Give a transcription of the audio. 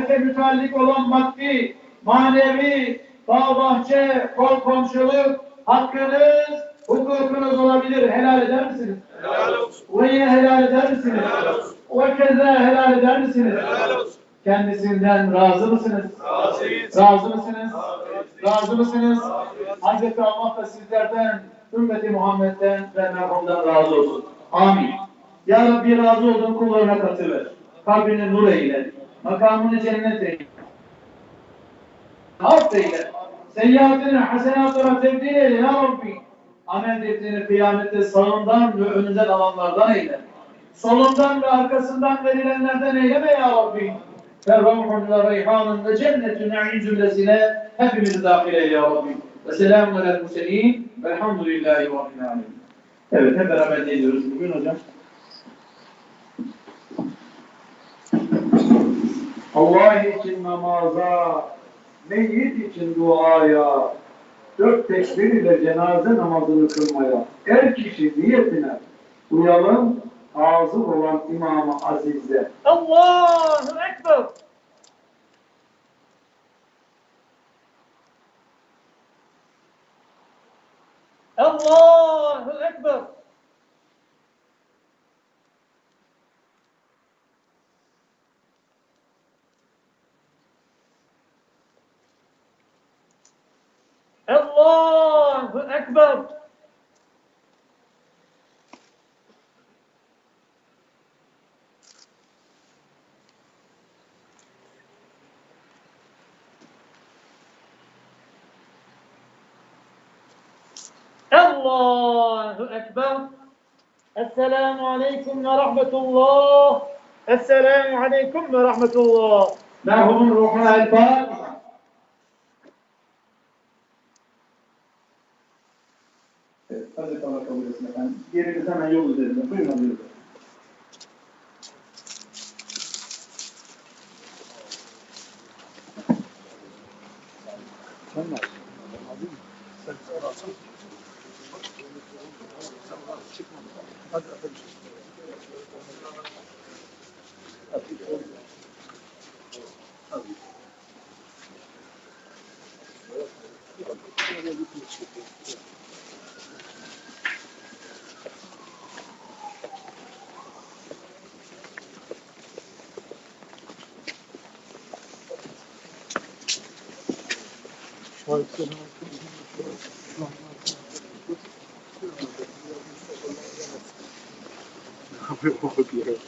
ahirete müteallik olan maddi, manevi, bağ bahçe, kol komşuluk, hakkınız, hukukunuz olabilir. Helal eder misiniz? Helal olsun. Yine helal eder misiniz? Helal olsun. Ve keza helal eder misiniz? Helal olsun. Kendisinden razı mısınız? Razıyız. Razı mısınız? Razıyız. Razı mısınız? Hazreti Allah da sizlerden, ümmeti Muhammed'den ve merhumdan razı olsun. Amin. Ya Rabbi razı olduğun kullarına katıver. Kalbini nur eyle. Makamını cennet eyle. Affeyle. Seyyiatini hasenatına tebdil eyle ya Rabbi. Amel defterini kıyamette sağından ve önünden alanlardan eyle. Solundan ve arkasından verilenlerden eyleme ya Rabbi. Ferruhun ve reyhanun ve cennetün na'im cümlesine hepimizi dahil eyle ya Rabbi. Ve selamun alel muselin. Velhamdülillahi Rabbil alemin. Evet hep beraber ne diyoruz bugün hocam? Allah için namaza, meyyit için duaya, dört tekbir ile cenaze namazını kılmaya, her kişi niyetine uyalım, hazır olan İmam-ı Aziz'e. Allahu Ekber. Allahu Ekber. Allahu Ekber. Allahu Ekber. Esselamu Aleyküm ve Rahmetullah. Esselamu Aleyküm ve Rahmetullah. Merhumun ruhuna Evet, Hazreti Allah kabul etsin efendim. Yeriniz hemen yol üzerinde. Buyurun alıyoruz. Sen mi aldın? Sen alsın. Hadi atalım. Thank you. Non avevo dire.